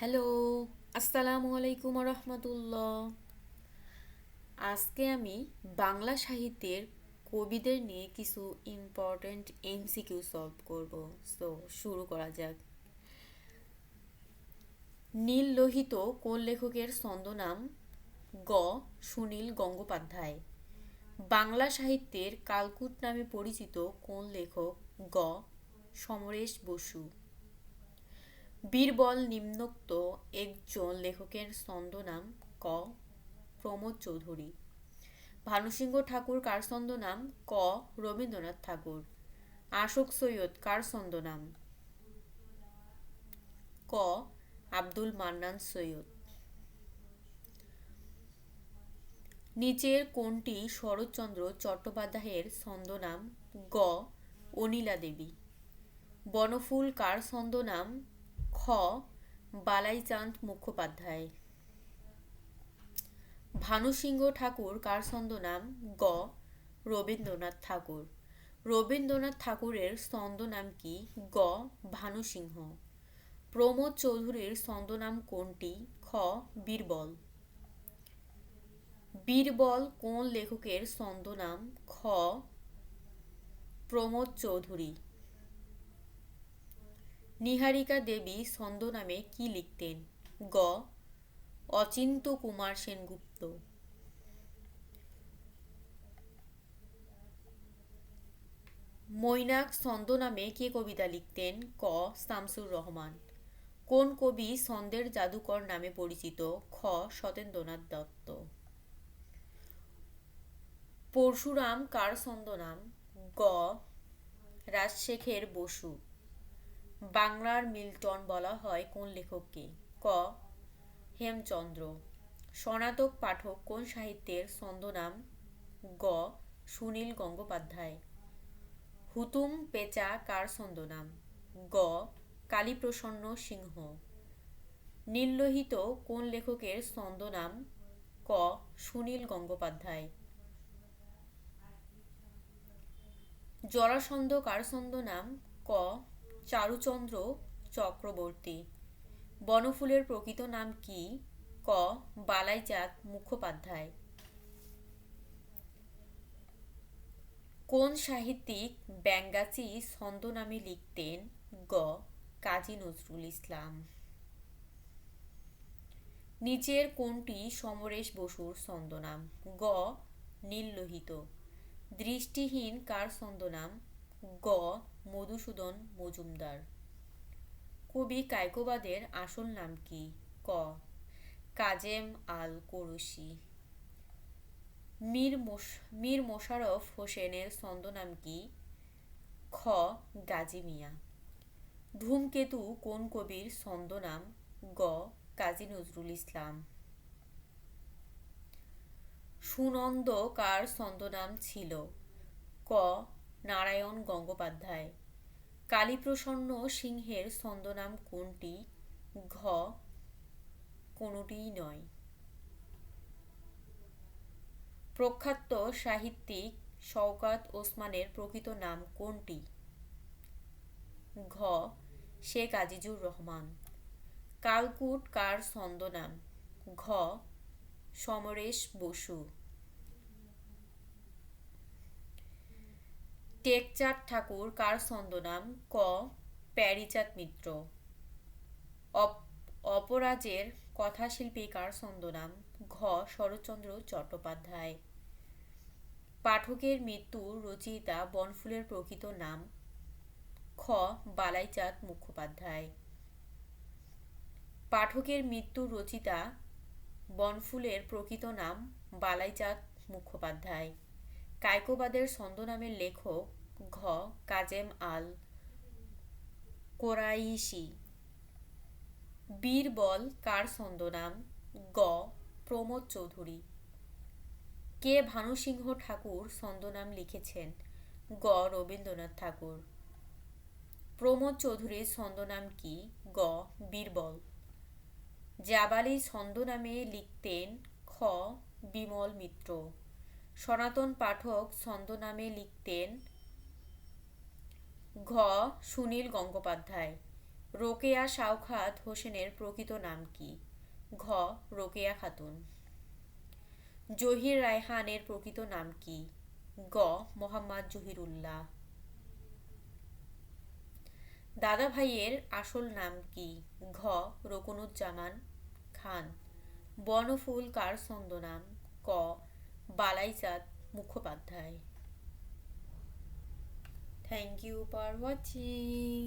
Hello, আসসালামু আলাইকুম রহমতুল্লাহ আজকে আমি বাংলা সাহিত্যের কবিদের নিয়ে কিছু ইম্পর্ট্যান্ট এমসিকিউ সলভ করব। সো শুরু করা যাক। নীল লোহিত কোন লেখকের ছন্দনাম গ. সুনীল গঙ্গোপাধ্যায়। বাংলা সাহিত্যের কালকুট নামে পরিচিত কোন লেখক গ. সমরেশ বসু। বীরবল নিম্নোক্ত একজন লেখকের ছন্দনাম ক প্রমোদ চৌধুরী। ভানুসিংহ ঠাকুর কার ছন্দনাম? ক রবীন্দ্রনাথ ঠাকুর। আশোক সৈয়দ কার ছন্দনাম? ক আব্দুল মান্নান সৈয়দ। নিচের কোনটি শরৎচন্দ্র চট্টোপাধ্যায়ের ছন্দনাম গ অনিলা দেবী বনফুল কার ছন্দনাম? খ, বালাইচাঁদ মুখোপাধ্যায়। ভানুসিংহ ঠাকুর কার ছন্দ নাম? গ, রবীন্দ্রনাথ ঠাকুর। রবীন্দ্রনাথ ঠাকুরের ছন্দনাম কি? গ, ভানুসিংহ। প্রমোদ চৌধুরীর ছন্দ নাম কোনটি? খ, বীরবল। বীরবল কোন লেখকের ছন্দ নাম? খ, প্রমোদ চৌধুরী। নিহারিকা দেবী ছন্দ নামে কি লিখতেন? গ. অচিন্ত কুমার সেনগুপ্ত। মৈনাক ছন্দ নামে কে কবিতা লিখতেন? ক. শামসুর রহমান। কোন কবি ছন্দের জাদুকর নামে পরিচিত? খ. সতেন্দ্রনাথ দত্ত। পরশুরাম কার ছন্দনাম গ. রাজশেখের বসু। বাংলার মিল্টন বলা হয় কোন লেখককে ক? হেমচন্দ্র। স্বনাতক পাঠক কোন সাহিত্যের ছন্দনাম? গ. সুনীল গঙ্গোপাধ্যায়। হুতুম পেঁচা কার ছন্দনাম? গ. কালীপ্রসন্ন সিংহ। নীললোহিত কোন লেখকের ছন্দনাম? ক. সুনীল গঙ্গোপাধ্যায়। জরাসন্ধ কার ছন্দনাম? ক. চারুচন্দ্র চক্রবর্তী। বনফুলের প্রকৃত নাম কি? ক. বালাইচাঁদ মুখোপাধ্যায়। কোন সাহিত্যিক ব্যাঙ্গাচি ছন্দ নামে লিখতেন? গ. কাজী নজরুল ইসলাম। নিচের কোনটি সমরেশ বসুর ছন্দনাম গ. নীললোহিত। দৃষ্টিহীন কার ছন্দনাম গ. মধুসূদন মজুমদার। কবি কায়কোবাদের আসল নাম কি? ক. কাজেম আল কোরসি মীর মীর মোশাররফ হোসেনের ছন্দনাম কি? খ. গাজী মিয়া। ধূমকেতু কোন কবির ছন্দনাম গ. কাজী নজরুল ইসলাম। সুনন্দ কার ছন্দনাম ছিল? ক. নারায়ণ গঙ্গোপাধ্যায়। কালীপ্রসন্ন সিংহের ছন্দনাম কোনটি? ঘ। কোনটিই নয়। প্রখ্যাত সাহিত্যিক শওকাত ওসমানের প্রকৃত নাম কোনটি? ঘ। শেখ আজিজুর রহমান। কালকুট কার ছন্দনাম? ঘ। সমরেশ বসু। টেকচাঁদ ঠাকুর, কার ছন্দনাম? ক, প্যারিচাঁদ মিত্র। অপরাজের কথাশিল্পী কার ছন্দনাম? ঘ, শরৎচন্দ্র চট্টোপাধ্যায়। পাঠকের মৃত্যু রচয়িতা বনফুলের প্রকৃত নাম। খ, বালাইচাঁদ মুখোপাধ্যায়। পাঠকের মৃত্যু রচিতা বনফুলের প্রকৃত নাম বালাইচাঁদ মুখোপাধ্যায়। কায়কোবাদের ছন্দনামের লেখক ঘ. কাজেম আল কোরাইশি। বীরবল কার ছন্দনাম? গ. প্রমোদ চৌধুরী। কে ভানুসিংহ ঠাকুর ছন্দনাম লিখেছেন? গ. রবীন্দ্রনাথ ঠাকুর। প্রমোদ চৌধুরীর ছন্দনাম কি? গ. বীরবল। জাবালি ছন্দনামে লিখতেন খ. বিমল মিত্র। সনাতন পাঠক ছন্দ নামে লিখতেন, ঘ. সুনীল গঙ্গোপাধ্যায়। রোকেয়া শাওখাত হোসেনের প্রকৃত নাম কি? ঘ. রোকেয়া খাতুন। জহির রায়হানের প্রকৃত নাম কি? গ. মোহাম্মদ জহিরুল্লাহ। দাদা ভাইয়ের আসল নাম কি? ঘ. রকুনুজ্জামান খান। বনফুল কার ছন্দনাম? ক. Balaichand Mukhopadhyay. Thank you for watching